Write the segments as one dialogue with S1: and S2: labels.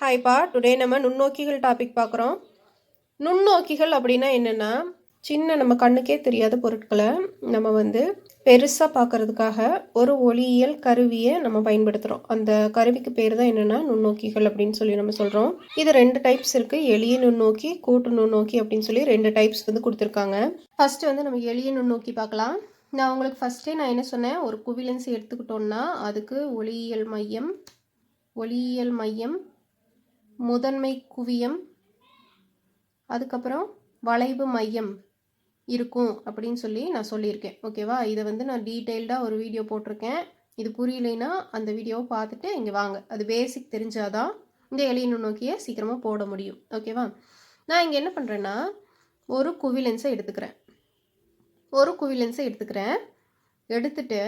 S1: ஹாய்ப்பா today நம்ம நுண்ணோக்கிகள் topic பார்க்குறோம். நுண்ணோக்கிகள் அப்படின்னா என்னென்னா சின்ன நம்ம கண்ணுக்கே தெரியாத பொருட்களை நம்ம வந்து பெருசாக பார்க்கறதுக்காக ஒரு ஒளியியல் கருவியை நம்ம பயன்படுத்துகிறோம் அந்த கருவிக்கு பேர் தான் என்னென்னா நுண்ணோக்கிகள் அப்படின்னு சொல்லி நம்ம சொல்கிறோம் இது ரெண்டு டைப்ஸ் இருக்குது எளிய நுண்ணோக்கி கூட்டு நுண்ணோக்கி அப்படின்னு சொல்லி ரெண்டு டைப்ஸ் வந்து கொடுத்துருக்காங்க. ஃபஸ்ட்டு வந்து நம்ம எளிய நுண்ணோக்கி பார்க்கலாம். நான் உங்களுக்கு ஃபஸ்ட்டே நான் என்ன சொன்னேன்? ஒரு குவிலன்ஸ் எடுத்துக்கிட்டோன்னா அதுக்கு ஒளியியல் மையம் ஒளியியல் மையம் முதன்மை குவியம் அதுக்கப்புறம் வளைவு மையம் இருக்கும் அப்படின்னு சொல்லி நான் சொல்லியிருக்கேன். ஓகேவா இதை வந்து நான் டீட்டெயில்டாக ஒரு வீடியோ போட்டிருக்கேன். இது புரியலைன்னா அந்த வீடியோவை பார்த்துட்டு இங்கே வாங்க. அது பேசிக் தெரிஞ்சாதான் இந்த எளிய நுண்ணோக்கியை சீக்கிரமாக போட முடியும். ஓகேவா நான் இங்கே என்ன பண்ணுறேன்னா ஒரு குவிலென்ஸை எடுத்துக்கிறேன். ஒரு குவிலென்ஸை எடுத்துக்கிறேன். எடுத்துட்டு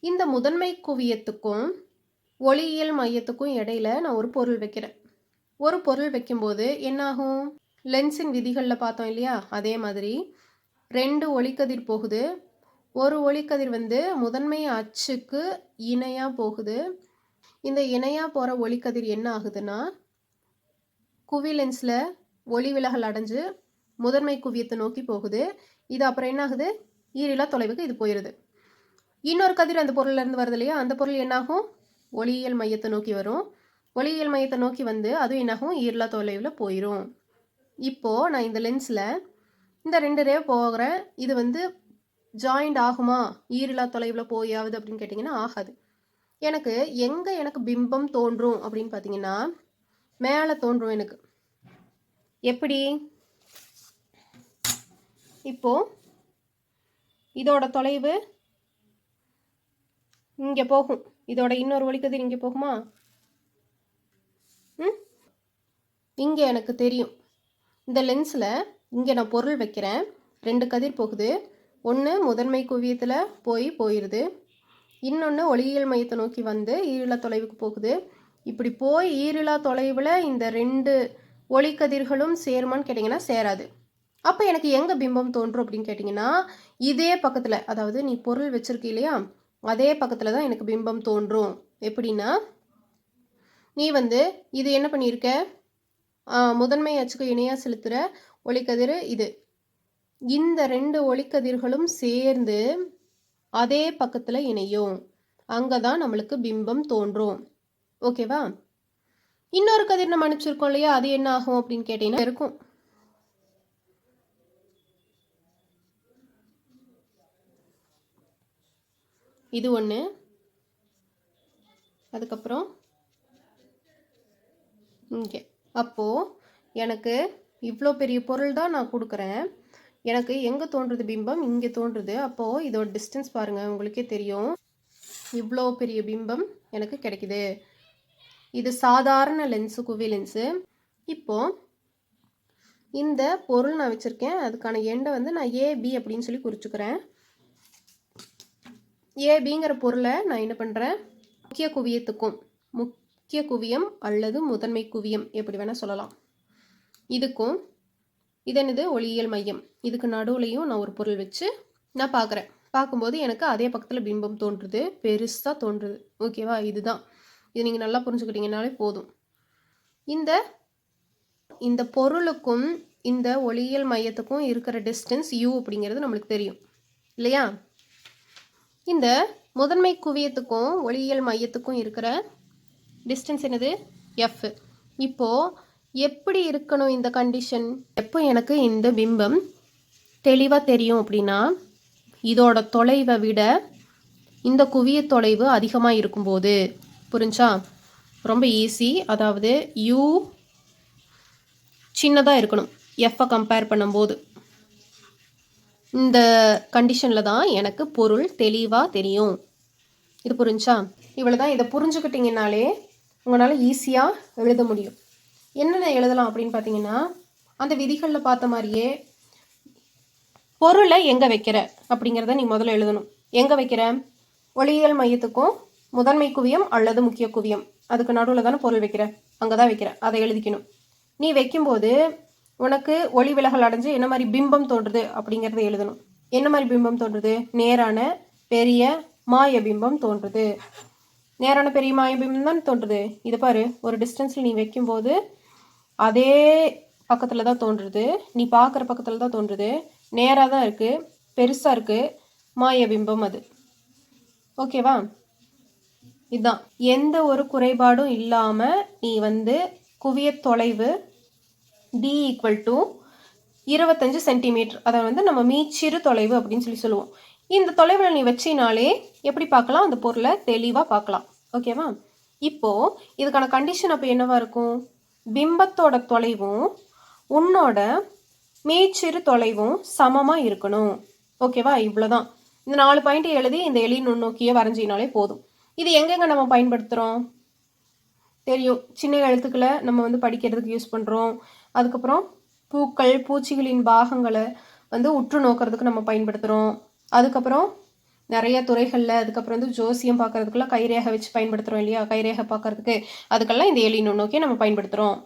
S1: இந்த முதன்மை குவியத்துக்கும் ஒளியியல் மையத்துக்கும் இடையில நான் ஒரு பொருள் வைக்கிறேன். ஒரு பொருள் வைக்கும்போது என்னாகும்? லென்ஸின் விதிகளில் பார்த்தோம் இல்லையா? அதே மாதிரி ரெண்டு ஒளிக்கதிர் போகுது. ஒரு ஒளிக்கதிர் வந்து முதன்மை அச்சுக்கு இணையாக போகுது. இந்த இணையாக போகிற ஒளிக்கதிர் என்ன ஆகுதுன்னா குவி லென்ஸில் ஒளி விலகல் அடைஞ்சு முதன்மை குவியத்தை நோக்கி போகுது. இது அப்புறம் என்ன ஆகுது? ஈரிலா தொலைவுக்கு இது போயிடுது இன்னொரு கதிர் அந்த பொருள்லேருந்து வருது இல்லையா? அந்த பொருள் என்னாகும்? ஒளியியல் மையத்தை நோக்கி வரும். ஒளியியல் மையத்தை நோக்கி வந்து அதுவும் என்னாகும் ஈரிலா தொலைவில் போயிடும் இப்போது நான் இந்த லென்ஸில் இந்த ரெண்டு ரே போகிறேன். இது வந்து ஜாயிண்ட் ஆகுமா? ஈரலா தொலைவில் போயாவது அப்படின்னு கேட்டிங்கன்னா ஆகாது. எனக்கு எங்கே எனக்கு பிம்பம் தோன்றும் அப்படின்னு பார்த்தீங்கன்னா மேலே தோன்றும் எனக்கு. எப்படி? இப்போது இதோட தொலைவு இங்கே போகும். இதோட இன்னொரு ஒளிக்கதிர் இங்கே போகுமா? இங்கே எனக்கு தெரியும். இந்த லென்ஸில் இங்கே நான் பொருள் வைக்கிறேன். ரெண்டு கதிர் போகுது. ஒன்று முதன்மை குவியத்தில் போய் போயிடுது இன்னொன்று ஒளியியல் மையத்தை நோக்கி வந்து ஈரிலா தொலைவுக்கு போகுது. இப்படி போய் ஈரிலா தொலைவில் இந்த ரெண்டு ஒளிக்கதிர்களும் சேருமான்னு கேட்டிங்கன்னா சேராது. அப்போ எனக்கு எங்கே பிம்பம் தோன்றும் அப்படின்னு கேட்டிங்கன்னா இதே பக்கத்தில் அதாவது நீ பொருள் வச்சுருக்கி இல்லையா? அதே பக்கத்தில் தான் எனக்கு பிம்பம் தோன்றும். எப்படின்னா நீ வந்து இது என்ன பண்ணியிருக்க? முதன்மை அச்சுக்கு இணையாக செலுத்துகிற ஒளிக்கதிர் இது. இந்த ரெண்டு ஒளிக்கதிர்களும் சேர்ந்து அதே பக்கத்தில் இணையும். அங்கே தான் நம்மளுக்கு பிம்பம் தோன்றும். ஓகேவா? இன்னொரு கதிர் நம்ம அனுப்பிச்சிருக்கோம் இல்லையா? அது என்ன ஆகும் அப்படின்னு கேட்டீங்கன்னா இருக்கும். இது ஒன்று அதுக்கப்புறம் இங்கே. அப்போது எனக்கு இவ்வளோ பெரிய பொருள் தான் நான் கொடுக்குறேன். எனக்கு எங்கே தோன்றுது பிம்பம்? இங்கே தோன்றுது. அப்போது இதோட டிஸ்டன்ஸ் பாருங்கள் உங்களுக்கே தெரியும். இவ்வளோ பெரிய பிம்பம் எனக்கு கிடைக்குது. இது சாதாரண லென்ஸு குவி லென்ஸு இப்போது இந்த பொருள் நான் வச்சுருக்கேன். அதுக்கான எண்டை வந்து நான் ஏபி அப்படின்னு சொல்லி குறிச்சுக்கிறேன். ஏபிங்கிற பொருளை நான் என்ன பண்ணுறேன் முக்கிய குவியத்துக்கும் முக்கிய குவியம் அல்லது முதன்மை குவியம் எப்படி வேணால் சொல்லலாம். இதுக்கும் இது ஒளியியல் மையம். இதுக்கு நடுவுலையும் நான் ஒரு பொருள் வச்சு நான் பார்க்குறேன். பார்க்கும்போது எனக்கு அதே பக்கத்தில் பிம்பம் தோன்றுது பெருசாக தோன்றுது. ஓகேவா இதுதான். இது நீங்கள் நல்லா புரிஞ்சுக்கிட்டீங்கனாலே போதும். இந்த இந்த பொருளுக்கும் இந்த ஒளியியல் மையத்துக்கும் இருக்கிற டிஸ்டன்ஸ் யூ அப்படிங்கிறது நம்மளுக்கு தெரியும். இல்லையா? இந்த முதன்மை குவியத்துக்கும் ஒளியியல் மையத்துக்கும் இருக்கிற டிஸ்டன்ஸ் என்னது? எஃப் இப்போது எப்படி இருக்கணும் இந்த கண்டிஷன் எப்போ எனக்கு இந்த பிம்பம் தெளிவாக தெரியும் அப்படின்னா இதோட தொலைவை விட இந்த குவிய தொலைவு அதிகமாக இருக்கும்போது. புரிஞ்சா? ரொம்ப ஈஸி அதாவது யூ சின்னதாக இருக்கணும். எஃப்பை கம்பேர் பண்ணும்போது. இந்த கண்டிஷனில் தான் எனக்கு பொருள் தெளிவாக தெரியும். இது புரிஞ்சா? இவ்வளோ தான் இதை புரிஞ்சுக்கிட்டிங்கனாலே உங்களால் ஈஸியாக எழுத முடியும். என்னென்ன எழுதலாம் அப்படின்னு பார்த்தீங்கன்னா அந்த விதிகளில் பார்த்த மாதிரியே பொருளை எங்கே வைக்கிற அப்படிங்கிறத நீ முதல்ல எழுதணும். எங்கே வைக்கிற? ஒளியியல் மையத்துக்கும் முதன்மை குவியம் அல்லது முக்கிய குவியம். அதுக்கு நடுவில் தானே பொருள் வைக்கிற? அங்கே தான் வைக்கிற. அதை எழுதிக்கணும். நீ வைக்கும்போது உனக்கு ஒளி விலகல் அடைஞ்சு என்ன மாதிரி பிம்பம் தோன்றுது அப்படிங்கிறத எழுதணும். என்ன மாதிரி பிம்பம் தோன்றுது? நேரான பெரிய மாய பிம்பம் தோன்றுது. நேரான பெரிய மாயபிம்பம் தான் தோன்றுது. இது பாரு ஒரு டிஸ்டன்ஸில் நீ வைக்கும்போது அதே பக்கத்தில் தான் தோன்றுது. நீ பார்க்குற பக்கத்தில் தான் தோன்றுது. நேராக தான் இருக்குது பெருசாக இருக்குது மாயபிம்பம் அது. ஓகேவா இதுதான் எந்த ஒரு குறைபாடும் இல்லாமல் நீ வந்து குவிய தொலைவு டி ஈக்குவல் டு இருபத்தஞ்சு சென்டிமீட்டர் அதை வந்து நம்ம மீச்சிறு தொலைவு அப்படின்னு சொல்லி சொல்லுவோம். இந்த தொலைவில் நீ வச்சினாலே எப்படி பார்க்கலாம்? அந்த பொருளை தெளிவாக பார்க்கலாம். ஓகேவா இப்போது இதுக்கான கண்டிஷன் அப்போ என்னவா இருக்கும்? பிம்பத்தோட தொலைவும் உன்னோட மேய்ச்சிறு தொலைவும் சமமாக இருக்கணும். ஓகேவா இவ்வளோதான் இந்த நாலு பாயிண்ட் எழுதி இந்த எலி நுண்ணோக்கியை வரைஞ்சினாலே போதும். இது எங்கெங்க நம்ம பயன்படுத்துகிறோம் தெரியும். சின்ன எழுத்துக்களை நம்ம வந்து படிக்கிறதுக்கு யூஸ் பண்ணுறோம் அதுக்கப்புறம் பூக்கள் பூச்சிகளின் பாகங்களை வந்து உற்று நோக்கிறதுக்கு நம்ம பயன்படுத்துகிறோம் அதுக்கப்புறம் நிறைய துறைகளில் அதுக்கப்புறம் வந்து ஜோசியம் பார்க்கறதுக்குலாம் கைரேகை வச்சு பயன்படுத்துகிறோம் இல்லையா? கைரேகை பார்க்கறதுக்கு. அதுக்கெல்லாம் இந்த எலி நுண்ணோக்கியை நம்ம பயன்படுத்துகிறோம்